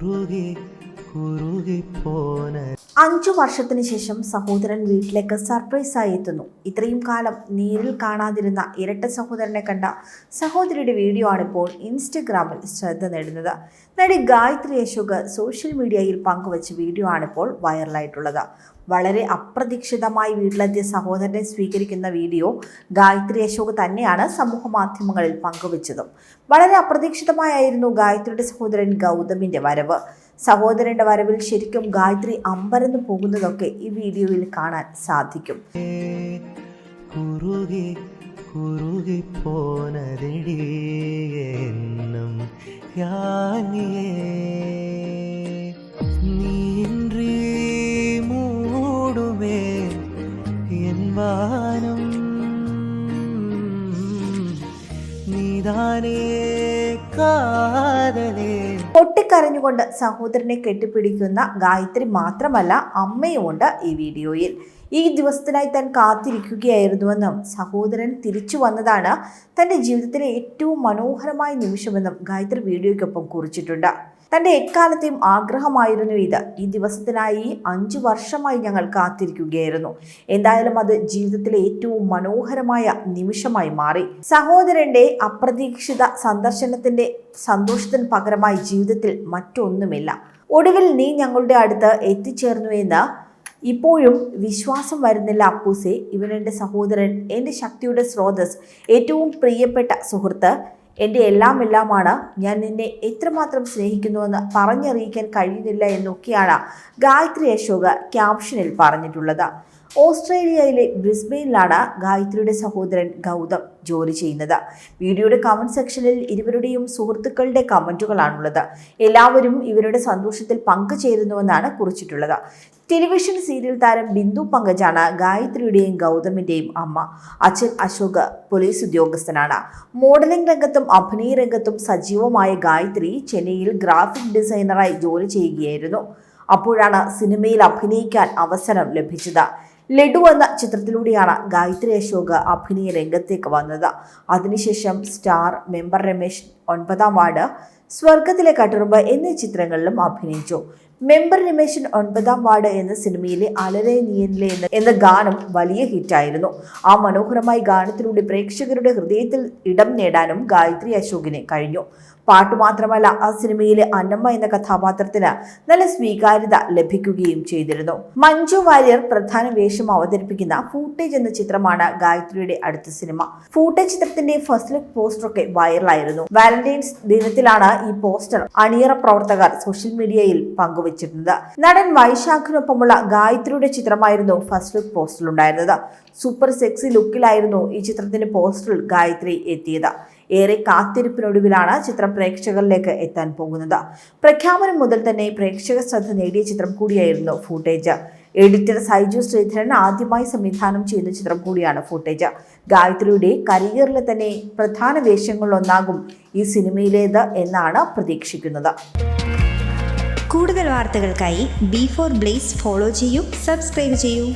കുറുകി അഞ്ചു വർഷത്തിന് ശേഷം സഹോദരൻ വീട്ടിലേക്ക് സർപ്രൈസായി എത്തുന്നു. ഇത്രയും കാലം നേരിൽ കാണാതിരുന്ന ഇരട്ട സഹോദരനെ കണ്ട സഹോദരിയുടെ വീഡിയോ ആണിപ്പോൾ ഇൻസ്റ്റഗ്രാമിൽ ശ്രദ്ധ നേടുന്നത്. നടി ഗായത്രി അശോക് സോഷ്യൽ മീഡിയയിൽ പങ്കുവച്ച വീഡിയോ ആണിപ്പോൾ വൈറലായിട്ടുള്ളത്. വളരെ അപ്രതീക്ഷിതമായി വീട്ടിലെത്തിയ സഹോദരനെ സ്വീകരിക്കുന്ന വീഡിയോ ഗായത്രി അശോക് തന്നെയാണ് സമൂഹ മാധ്യമങ്ങളിൽ പങ്കുവച്ചതും. വളരെ അപ്രതീക്ഷിതമായിരുന്നു ഗായത്രിയുടെ സഹോദരൻ ഗൗതമിന്റെ വരവ്. സഹോദരന്റെ വരവിൽ ശരിക്കും ഗായത്രി അമ്പരന്ന് പോകുന്നതൊക്കെ ഈ വീഡിയോയിൽ കാണാൻ സാധിക്കും. കുറുകി കുറുകി യാനിയേ നീன்றி മൂടുമേ വാനം. നീതാനേ കാതലേ. പൊട്ടിക്കരഞ്ഞുകൊണ്ട് സഹോദരനെ കെട്ടിപ്പിടിക്കുന്ന ഗായത്രി മാത്രമല്ല അമ്മയുമുണ്ട് ഈ വീഡിയോയിൽ. ഈ ദിവസത്തിനായി താൻ കാത്തിരിക്കുകയായിരുന്നുവെന്നും സഹോദരൻ തിരിച്ചു വന്നതാണ് തന്റെ ജീവിതത്തിലെ ഏറ്റവും മനോഹരമായ നിമിഷമെന്നും ഗായത്രി വീഡിയോയ്ക്കൊപ്പം കുറിച്ചിട്ടുണ്ട്. തന്റെ എക്കാലത്തെയും ആഗ്രഹമായിരുന്നു ഇത്. ഈ ദിവസത്തിനായി അഞ്ചു വർഷമായി ഞങ്ങൾ കാത്തിരിക്കുകയായിരുന്നു. എന്തായാലും അത് ജീവിതത്തിലെ ഏറ്റവും മനോഹരമായ നിമിഷമായി മാറി. സഹോദരന്റെ അപ്രതീക്ഷിത സന്ദർശനത്തിന്റെ സന്തോഷത്തിന് പകരമായി ജീവിതത്തിൽ മറ്റൊന്നുമില്ല. ഒടുവിൽ നീ ഞങ്ങളുടെ അടുത്ത് എത്തിച്ചേർന്നു എന്ന് ഇപ്പോഴും വിശ്വാസം വരുന്നില്ല അപ്പൂസെ. ഇവൻ എന്റെ സഹോദരൻ എന്റെ ശക്തിയുടെ സ്രോതസ് ഏറ്റവും പ്രിയപ്പെട്ട സുഹൃത്ത് എന്റെ എല്ലാം എല്ലാമാണ്. ഞാൻ നിന്നെ എത്രമാത്രം സ്നേഹിക്കുന്നുവെന്ന് പറഞ്ഞറിയിക്കാൻ കഴിയുന്നില്ല എന്നൊക്കെയാണ് ഗായത്രി അശോക് ക്യാപ്ഷനിൽ പറഞ്ഞിട്ടുള്ളത്. ഓസ്ട്രേലിയയിലെ ബ്രിസ്ബെയിനിലാണ് ഗായത്രിയുടെ സഹോദരൻ ഗൗതം ജോലി ചെയ്യുന്നത്. വീഡിയോയുടെ കമന്റ് സെക്ഷനിൽ ഇരുവരുടെയും സുഹൃത്തുക്കളുടെ കമന്റുകളാണുള്ളത്. എല്ലാവരും ഇവരുടെ സന്തോഷത്തിൽ പങ്കുചേരുന്നുവെന്നാണ് കുറിച്ചിട്ടുള്ളത്. ടെലിവിഷൻ സീരിയൽ താരം ബിന്ദു പങ്കജാണ് ഗായത്രിയുടെയും ഗൗതമിന്റെയും അമ്മ. അച്ഛൻ അശോക് പോലീസ് ഉദ്യോഗസ്ഥനാണ്. മോഡലിംഗ് രംഗത്തും അഭിനയ രംഗത്തും സജീവമായ ഗായത്രി ചെന്നൈയിൽ ഗ്രാഫിക് ഡിസൈനറായി ജോലി ചെയ്യുകയായിരുന്നു. അപ്പോഴാണ് സിനിമയിൽ അഭിനയിക്കാൻ അവസരം ലഭിച്ചത്. ലഡു എന്ന ചിത്രത്തിലൂടെയാണ് ഗായത്രി അശോക് അഭിനയ രംഗത്തേക്ക് വന്നത്. അതിനുശേഷം സ്റ്റാർ മെമ്പർ രമേശ് ഒൻപതാം വാർഡ് സ്വർഗത്തിലെ കട്ടുറുമ്പ് എന്നീ ചിത്രങ്ങളിലും അഭിനയിച്ചു. മെമ്പർ രമേശൻ ഒൻപതാം വാർഡ് എന്ന സിനിമയിലെ അലരെ നീയനിലെ എന്ന എന്ന ഗാനം വലിയ ഹിറ്റായിരുന്നു. ആ മനോഹരമായ ഗാനത്തിലൂടെ പ്രേക്ഷകരുടെ ഹൃദയത്തിൽ ഇടം നേടാനും ഗായത്രി അശോകിന് കഴിഞ്ഞു. പാട്ട് മാത്രമല്ല ആ സിനിമയിലെ അന്നമ്മ എന്ന കഥാപാത്രത്തിന് നല്ല സ്വീകാര്യത ലഭിക്കുകയും ചെയ്തിരുന്നു. മഞ്ജു വാര്യർ പ്രധാന വേഷം അവതരിപ്പിക്കുന്ന ഫൂട്ടേജ് എന്ന ചിത്രമാണ് ഗായത്രിയുടെ അടുത്ത സിനിമ. ഫൂട്ടേജ് ചിത്രത്തിന്റെ ഫസ്റ്റ് ലുക്ക് പോസ്റ്ററൊക്കെ വൈറലായിരുന്നു. വാലന്റൈൻസ് ദിനത്തിലാണ് ഈ പോസ്റ്റർ അണിയറ പ്രവർത്തകർ സോഷ്യൽ മീഡിയയിൽ പങ്കുവച്ചിരുന്നത്. നടൻ വൈശാഖിനൊപ്പമുള്ള ഗായത്രിയുടെ ചിത്രമായിരുന്നു ഫസ്റ്റ് ലുക്ക് പോസ്റ്ററിലുണ്ടായിരുന്നത്. സൂപ്പർ സെക്സി ലുക്കിലായിരുന്നു ഈ ചിത്രത്തിന്റെ പോസ്റ്ററിൽ ഗായത്രി എത്തിയത്. ഏറെ കാത്തിരിപ്പിനൊടുവിലാണ് ചിത്രം പ്രേക്ഷകരിലേക്ക് എത്താൻ പോകുന്നത്. പ്രഖ്യാപനം മുതൽ തന്നെ പ്രേക്ഷക ശ്രദ്ധ നേടിയ ചിത്രം കൂടിയായിരുന്നു ഫൂട്ടേജ്. എഡിറ്റർ സൈജു ശ്രീധരൻ ആദ്യമായി സംവിധാനം ചെയ്യുന്ന ചിത്രം കൂടിയാണ് ഫുട്ടേജ് ഗായത്രിയുടെ കരിയറിലെ തന്നെ പ്രധാന വേഷങ്ങളിലൊന്നാകും ഈ സിനിമയിലേത് എന്നാണ് പ്രതീക്ഷിക്കുന്നത്. കൂടുതൽ വാർത്തകൾക്കായി ബി ഫോർ ബ്ലേസ് ഫോളോ ചെയ്യൂ സബ്സ്ക്രൈബ് ചെയ്യൂ.